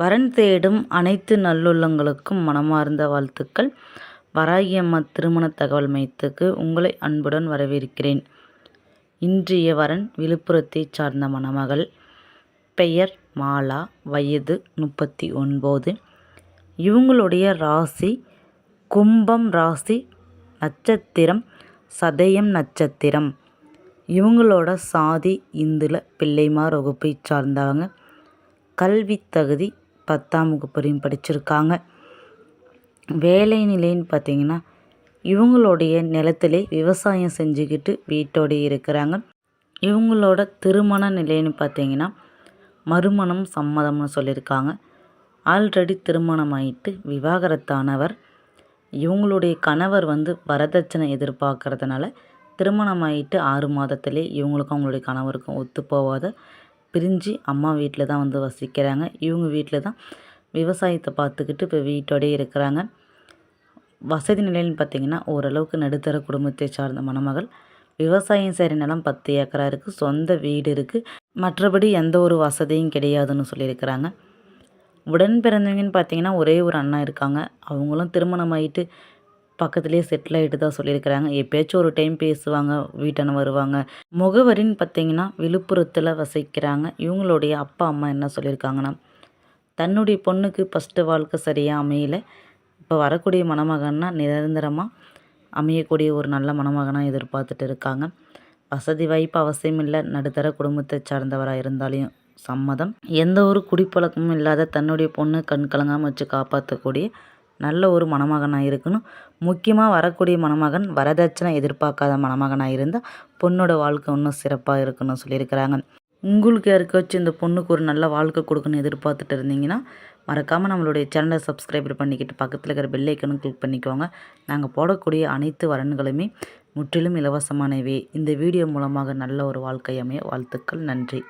வரன் தேடும் அனைத்து நல்லுள்ளங்களுக்கும் மனமார்ந்த வாழ்த்துக்கள். வராகி அம்மா திருமண தகவல் மையத்துக்கு உங்களை அன்புடன் வரவேற்கிறேன். இன்றைய வரன் விழுப்புரத்தை சார்ந்த மணமகள். பெயர் மாலா வயது முப்பத்தி ஒன்பது இவங்களுடைய ராசி கும்பம் ராசி நட்சத்திரம் சதயம் நட்சத்திரம். இவங்களோட சாதி இந்துல பிள்ளைமார் வகுப்பை சார்ந்தவங்க. கல்வி தகுதி பத்தாம் வகுப்பு வரையும் படிச்சிருக்காங்க. வேலை நிலைன்னு பார்த்தீங்கன்னா இவங்களுடைய நிலத்திலே விவசாயம் செஞ்சுக்கிட்டு வீட்டோடயே இருக்கிறாங்க. இவங்களோட திருமண நிலைன்னு பார்த்தீங்கன்னா மறுமணம் சம்மதம்னு சொல்லியிருக்காங்க. ஆல்ரெடி திருமணம் ஆயிட்டு விவாகரத்தானவர். இவங்களுடைய கணவர் வந்து வரதட்சணை எதிர்பார்க்கறதுனால திருமணம் ஆயிட்டு ஆறு மாதத்திலே இவங்களுக்கும் அவங்களுடைய கணவருக்கும் ஒத்து போவாத பிரிஞ்சு அம்மா வீட்டில் தான் வந்து வசிக்கிறாங்க. இவங்க வீட்டில் தான் விவசாயத்தை பார்த்துக்கிட்டு இப்போ வீட்டோடயே இருக்கிறாங்க. வசதி நிலைன்னு பார்த்தீங்கன்னா ஓரளவுக்கு நடுத்தர குடும்பத்தை சார்ந்த மணமகள். விவசாயம் செய்கிற நிலம் பத்து ஏக்கரா இருக்குது. சொந்த வீடு இருக்குது. மற்றபடி எந்த ஒரு வசதியும் கிடையாதுன்னு சொல்லியிருக்கிறாங்க. உடன் பிறந்தவங்கன்னு பார்த்தீங்கன்னா ஒரே ஒரு அண்ணா இருக்காங்க. அவங்களும் திருமணம் ஆகிட்டு பக்கத்துலேயே செட்டில் ஆகிட்டு தான் சொல்லியிருக்கிறாங்க. எப்பயாச்சும் ஒரு டைம் பேசுவாங்க வீட்டான வருவாங்க. முகவரின்னு பார்த்தீங்கன்னா விழுப்புரத்தில் வசிக்கிறாங்க. இவங்களுடைய அப்பா அம்மா என்ன சொல்லியிருக்காங்கன்னா தன்னுடைய பொண்ணுக்கு ஃபஸ்ட்டு வாழ்க்கை சரியாக அமையல. இப்போ வரக்கூடிய மணமகன்னா நிரந்தரமாக அமையக்கூடிய ஒரு நல்ல மணமகனாக எதிர்பார்த்துட்டு இருக்காங்க. வசதி வாய்ப்பு அவசியம் இல்லை நடுத்தர குடும்பத்தை சார்ந்தவராக இருந்தாலையும் சம்மதம். எந்த ஒரு குடிப்பழக்கமும் இல்லாத தன்னுடைய பொண்ணு கண் கலங்காமல் வச்சு காப்பாற்றக்கூடிய நல்ல ஒரு மணமகனாக இருக்கணும். முக்கியமாக வரக்கூடிய மணமகன் வரதட்சணை எதிர்பார்க்காத மணமகனாக இருந்தால் பொண்ணோட வாழ்க்கை இன்னும் சிறப்பாக இருக்குன்னு சொல்லியிருக்கிறாங்க. உங்களுக்கு யாருக்காச்சும் இந்த பொண்ணுக்கு ஒரு நல்ல வாழ்க்கை கொடுக்கணும்னு எதிர்பார்த்துட்டு இருந்தீங்கன்னா மறக்காமல் நம்மளுடைய சேனலை சப்ஸ்கிரைபர் பண்ணிக்கிட்டு பக்கத்தில் இருக்கிற பெல்லைக்கனும் கிளிக் பண்ணிக்கோங்க. நாங்கள் போடக்கூடிய அனைத்து வரன்களுமே முற்றிலும் இலவசமானவே. இந்த வீடியோ மூலமாக நல்ல ஒரு வாழ்க்கை அமைய வாழ்த்துக்கள். நன்றி.